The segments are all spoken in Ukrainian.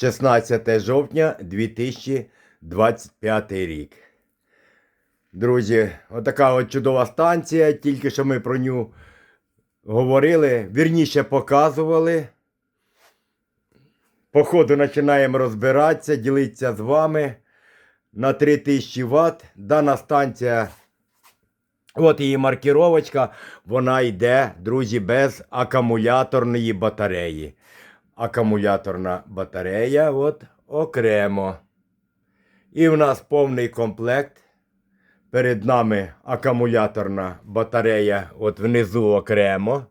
16 жовтня 2025 рік. Друзі, отака от чудова станція. Тільки що ми про нього говорили, вірніше показували. По ходу починаємо розбиратися, ділитися з вами на 3000 Вт. Дана станція, от її маркіровочка, вона йде, друзі, без акумуляторної батареї. Акумуляторна батарея от окремо. І в нас повний комплект. Перед нами акумуляторна батарея от внизу окремо.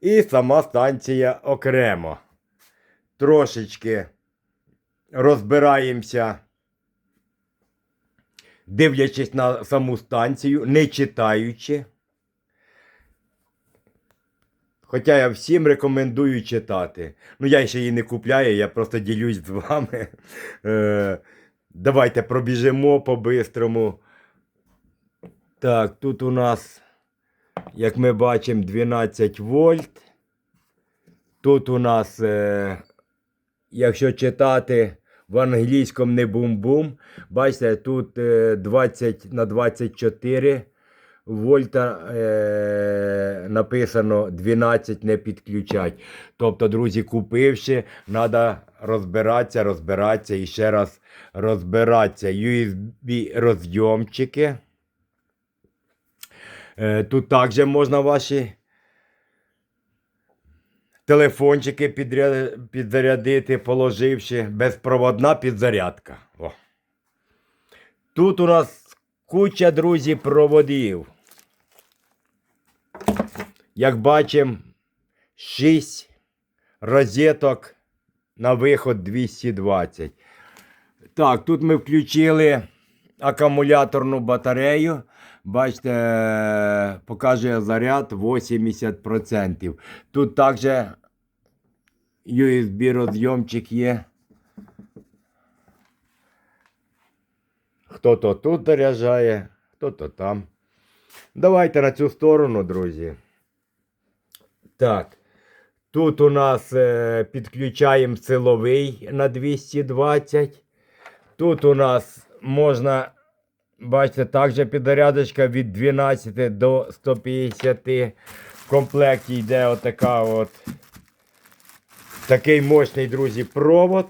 І сама станція окремо. Трошечки розбираємося, дивлячись на саму станцію, не читаючи. Хоча я всім рекомендую читати. Ну, я ще її не купляю, я просто ділюсь з вами. Е, давайте пробіжимо по-бистрому. Так, тут у нас, як ми бачимо, 12 вольт. Тут у нас, е, якщо читати в англійському не бум-бум, бачите, тут е, 20 на 24 вольта е, написано 12 не підключать. Тобто, друзі, купивши, треба розбиратися, розбиратися і ще раз розбиратися. USB розйомчики. Е, Тут також можна ваші телефончики підзарядити, положивши безпроводна підзарядка. О. Тут у нас куча, друзі, проводів. Як бачимо, 6 розеток на виход 220. Так, тут ми включили акумуляторну батарею. Бачите, показує заряд 80%. Тут також USB розйомчик є. Хто-то тут заряджає, хто-то там. Давайте на цю сторону, друзі. Так. Тут у нас е, підключаємо силовий на 220. Тут у нас можна, бачите, також підзарядочка від 12 до 150. В комплекті йде отака от такий мощний, друзі, провод,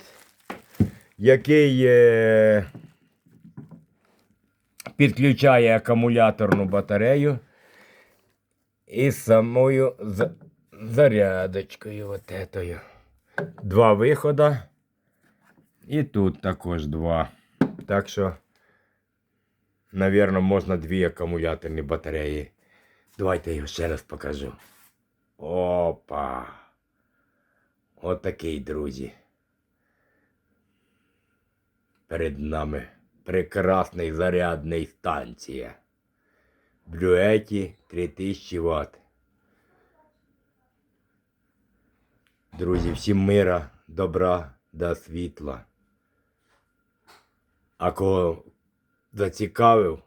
який е, підключає акумуляторну батарею із самою за- зарядочкою. От етою. Два виходи. І тут також два. Так що, навірно, можна дві акумуляторні батареї. Давайте я його ще раз покажу. Опа. Отакий, друзі. Перед нами прекрасний зарядний станція. Блюеті 3000 Вт. Друзі, всім мира, добра да світла. А кого зацікавив,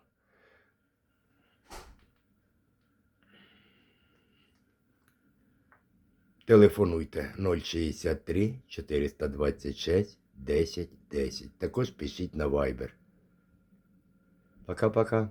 телефонуйте 063 426 10 10. Також пишіть на Viber. Paka paka.